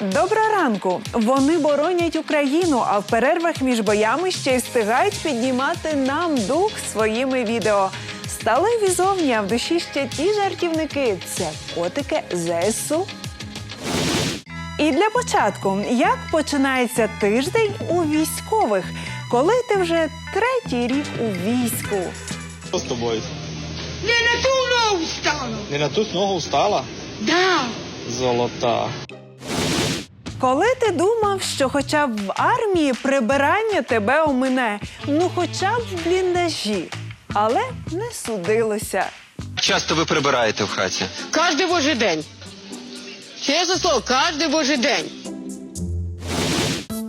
Доброго ранку! Вони боронять Україну, а в перервах між боями ще й встигають піднімати нам дух своїми відео. Сталеві зовні, а в душі ще ті жартівники. Це котики ЗСУ. І для початку, як починається тиждень у військових, коли ти вже третій рік у війську? Що з тобою? Не на ту ногу стало. Не на ту ногу встала? Да. Золота. Коли ти думав, що хоча б в армії прибирання тебе омине, ну хоча б в бліндажі, але не судилося. Часто ви прибираєте в хаті? Кожний божий день. Чесне слово, кожний божий день.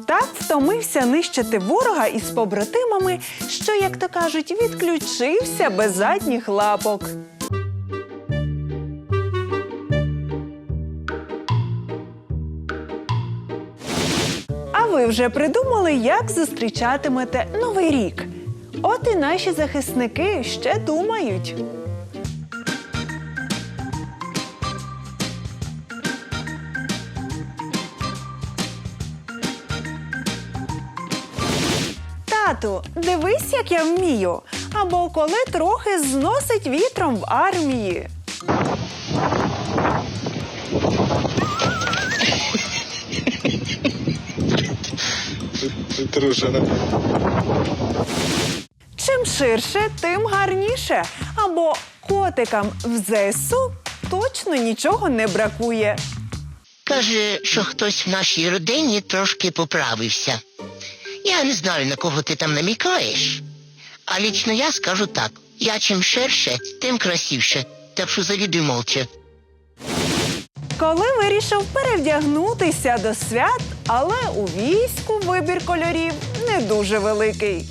Так втомився нищити ворога із побратимами, що, як то кажуть, відключився без задніх лапок. Ви вже придумали, як зустрічатимете новий рік? От і наші захисники ще думають. Тату, дивись, як я вмію. Або коли трохи зносить вітром в армії. Трушена. Чим ширше, тим гарніше. Або котикам в ЗСУ точно нічого не бракує. Каже, що хтось в нашій родині трошки поправився. Я не знаю, на кого ти там намікаєш. А лічно я скажу так: я чим ширше, тим красивше. Так що завідуй молча. Коли вирішив перевдягнутися до свят, але у війську вибір кольорів не дуже великий.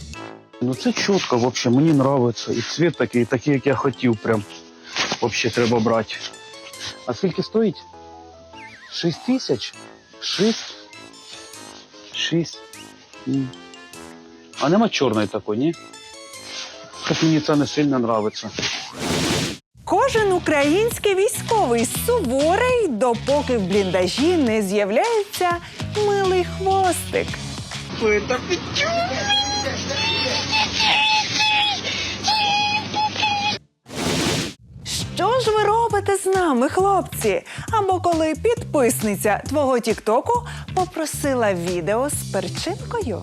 Ну це чітко, вообще, мені подобається. І цвіт такий, такий, як я хотів, прям. Вообще треба брати. А скільки стоїть? Шість тисяч? Шість? Шість. А нема чорної такої, ні? Так мені це не сильно подобається. Кожен український військовий суворий, допоки в бліндажі не з'являється милий хвостик. Що ж ви робите з нами, хлопці? Або коли підписниця твого Тіктоку попросила відео з перчинкою?